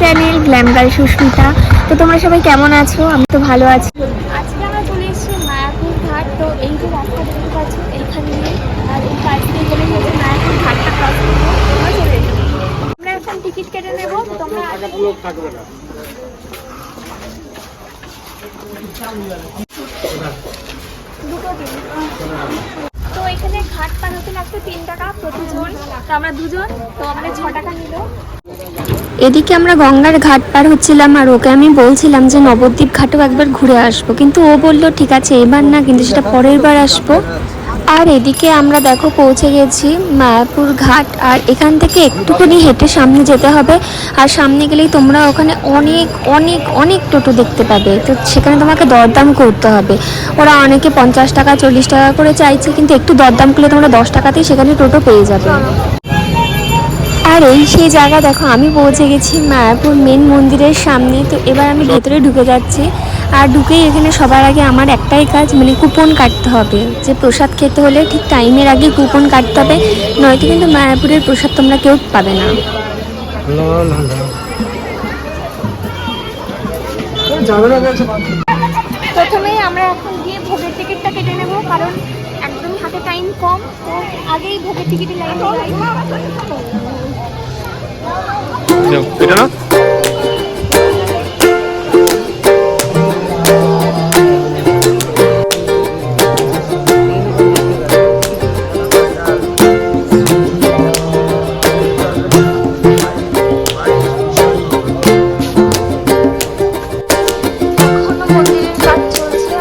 Channel, glam girl Susmita. তো তোমরা সবাই কেমন আছো? আমি তো ভালো আছি। আজকে আমরা চলে এসেছি মায়াপুর ঘাট। তো এই যে রাস্তা দেখতে পাচ্ছ, এইখানে আর এই পাশ দিয়ে গেলে হচ্ছে মায়াপুর ঘাটটা ক্রস তোমরা চলে আমরা এখন টিকিট কেটে নেব। তোমরা দিন। তো এখানে ঘাট পার হতে লাগছে তিন টাকা প্রতিজন। তো আমরা দুজন। তো আমাদের ছ টাকা নিল। এদিকে আমরা গঙ্গার ঘাট পার হচ্ছিলাম আর ওকে আমি বলছিলাম যে নবদ্বীপ ঘাটও একবার ঘুরে আসব। কিন্তু ও বলল, ঠিক আছে, এবার না, কিন্তু সেটা পরের বার আসব। আর এদিকে আমরা দেখো পৌঁছে গেছি মায়াপুর ঘাট, আর এখান থেকে একটুখানি হেঁটে সামনে যেতে হবে। আর সামনে গেলেই তোমরা ওখানে অনেক অনেক অনেক টোটো দেখতে পাবে। তো সেখানে তোমাকে দরদাম করতে হবে। ওরা অনেকে পঞ্চাশ টাকা, চল্লিশ টাকা করে চাইছে, কিন্তু একটু দরদাম করলে তোমরা দশ টাকাতেই সেখানে টোটো পেয়ে যাবে। আর এই সেই জায়গা দেখো আমি পৌঁছে গেছি মায়াপুর মেন মন্দিরের সামনে তো এবার আমি ভেতরে ঢুকে যাচ্ছি। আর ঢুকেই এখানে সবার আগে আমার একটাই কাজ মানে কুপন কাটতে হবে। যে প্রসাদ খেতে হলে ঠিক টাইমের আগে কুপন কাটতে হবে নয়তো কিন্তু মায়াপুরের প্রসাদ তোমরা কেউ পাবে না। প্রথমেই আমরা এখন গিয়ে ভোগের টিকিটটা কেটে নেব কারণ একদম হাতে টাইম কম তো আগেই ভোগের লাইনে যাই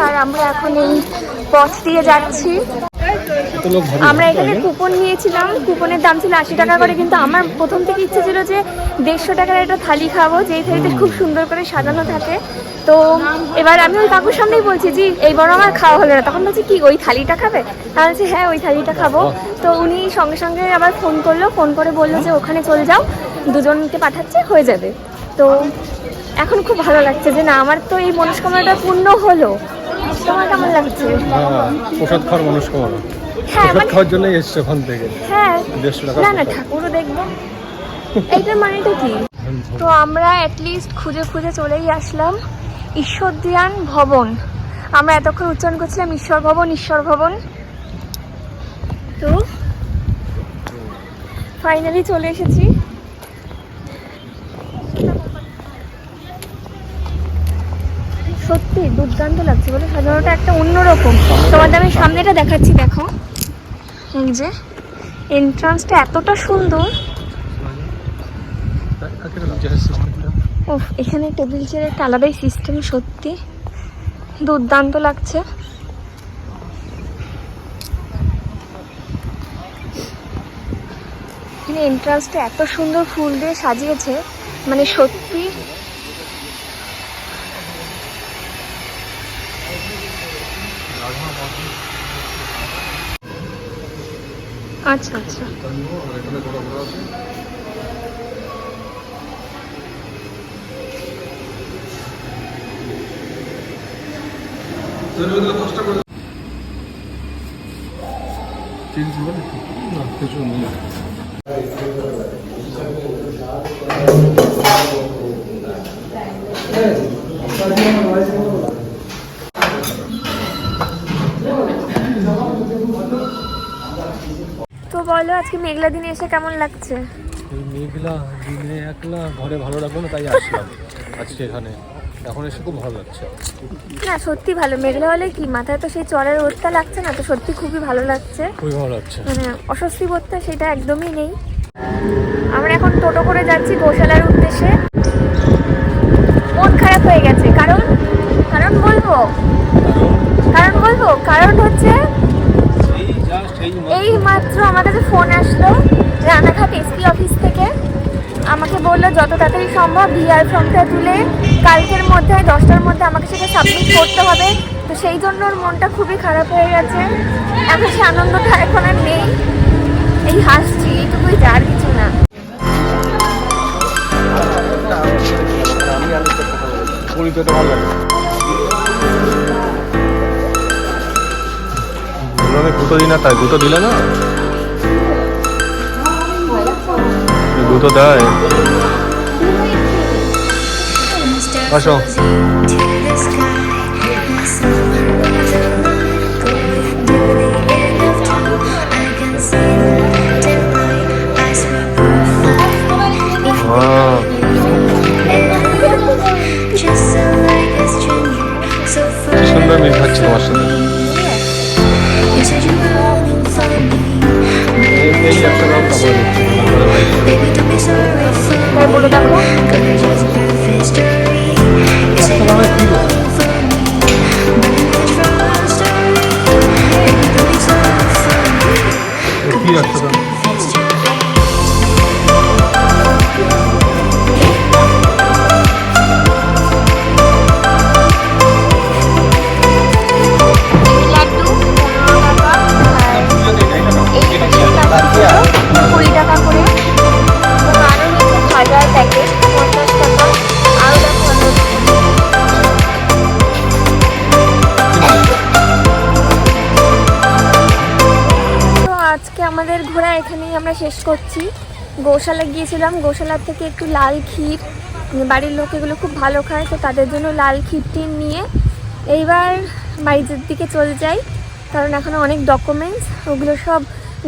আর আমরা এখন এই পথ দিয়ে যাচ্ছি। আমরা এখানে কুপন নিয়েছিলাম। কুপনের দাম ছিল আশি টাকা করে কিন্তু আমার প্রথম থেকে ইচ্ছে ছিল যে দেড়শো টাকার একটা থালি খাব যেই থালিটা খুব সুন্দর করে সাজানো থাকে। তো এবার আমি ওই কাকুর সামনেই বলছি যে এইবার আমার খাওয়া হলো না। তখন বলছি কি ওই থালিটা খাবে? আমি বলছি হ্যাঁ ওই থালিটা খাব। তো উনি সঙ্গে সঙ্গে আবার ফোন করল ফোন করে বলল যে ওখানে চলে যাও দুজনকে পাঠাচ্ছে হয়ে যাবে। তো এখন খুব ভালো লাগছে যে না আমার তো এই মনস্কামনাটা পূর্ণ হলো। তোমার কেমন লাগছে? হ্যাঁ প্রসাদ খাওয়ার মানুষ কমানো হ্যাঁ মানে খাওয়ার জন্যই এসছে ওখান থেকে? হ্যাঁ। দেড়শো টাকা না না ঠাকুরও দেখব। এইটার মানেটা কি? তো আমরা অ্যাটলিস্ট খুঁজে খুঁজে চলেই আসলাম ঈশ্বরদিয়ান ভবন। আমরা এতক্ষণ উচ্চারণ করছিলাম ঈশ্বর ভবন ঈশ্বর ভবন। তো ফাইনালি চলে এসেছি। সত্যি দুর্দান্ত লাগছে বলে সাধারণত একটা অন্যরকম। তোমাদের আমি সামনেটা দেখাচ্ছি দেখো। এই যে এন্ট্রান্সটা এতটা সুন্দর। ও এখানে টেবিল চেয়ারের একটা আলাদাই সিস্টেম সত্যি। দুর্দান্ত লাগছে। এখানে এন্ট্রান্সটা এত সুন্দর ফুল দিয়ে সাজিয়েছে। মানে সত্যি আচ্ছা আচ্ছা। কিছু নেই তো বলো আজকে মেঘলা দিনে এসে কেমন লাগছে? এই মেঘলা দিনে একলা ঘরে ভালো লাগল না তাই আসলাম আজকে এখানে। এখন এসে খুব ভালো লাগছে। না সত্যি ভালো। মেঘলা হলে কি মাথায় তো সেই চরের রোদটা লাগছে না তো সত্যি খুবই ভালো লাগছে। খুবই ভালো লাগছে। মানে অস্বস্তি বোধটা সেটা একদমই নেই। আমরা এখন টোটো করে যাচ্ছি গোশালার উদ্দেশ্যে। মন খারাপ হয়ে গেছে। কারণ? কারণ বলব। কারণ বলব? কারণ হচ্ছে এই জাস্ট এই এই মাত্র আমার কাছে ফোন আসলো রানাঘাট এসপি অফিস থেকে আমাকে বলল যত তাড়াতাড়ি সম্ভব ভিআর ফর্মটা তুলে কালকের মধ্যে, দশটার মধ্যে আমাকে সেটা সাবমিট করতে হবে। তো সেই জন্য ওর মনটা খুবই খারাপ হয়ে গেছে। এখন সে আনন্দটা এখন আর নেই। এই হাসছি, এইটুকুই যা আর কিছু না। দুটো দিন তাই দিলে না? দুটো দেয়। 阿兄や আমাদের ঘোরা এখানেই আমরা শেষ করছি। গোশালা গিয়েছিলাম, গোশালার থেকে একটু লাল ক্ষীর। বাড়ির লোক এগুলো খুব ভালো খায়, তো তাদের জন্য লাল ক্ষীরটি নিয়ে এইবার বাড়ির দিকে চলে যাই। কারণ এখনও অনেক ডকুমেন্টস ওগুলো সব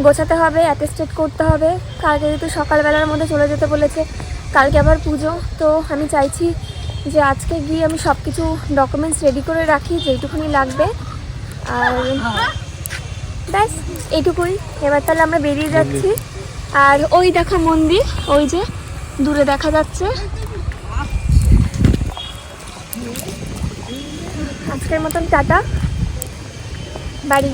গোছাতে হবে অ্যাটেস্টেড করতে হবে। কালকে যেহেতু সকালবেলার মধ্যে চলে যেতে বলেছে, কালকে আবার পুজো। তো আমি চাইছি যে আজকে গিয়ে আমি সব কিছু ডকুমেন্টস রেডি করে রাখি, যেইটুকুনি লাগবে। আর ব্যাস, এইটুকুই। এবার তাহলে আমরা বেরিয়ে যাচ্ছি। আর ওই দেখো মন্দির, ওই যে দূরে দেখা যাচ্ছে। আজকের মতন টাটা। বাড়ি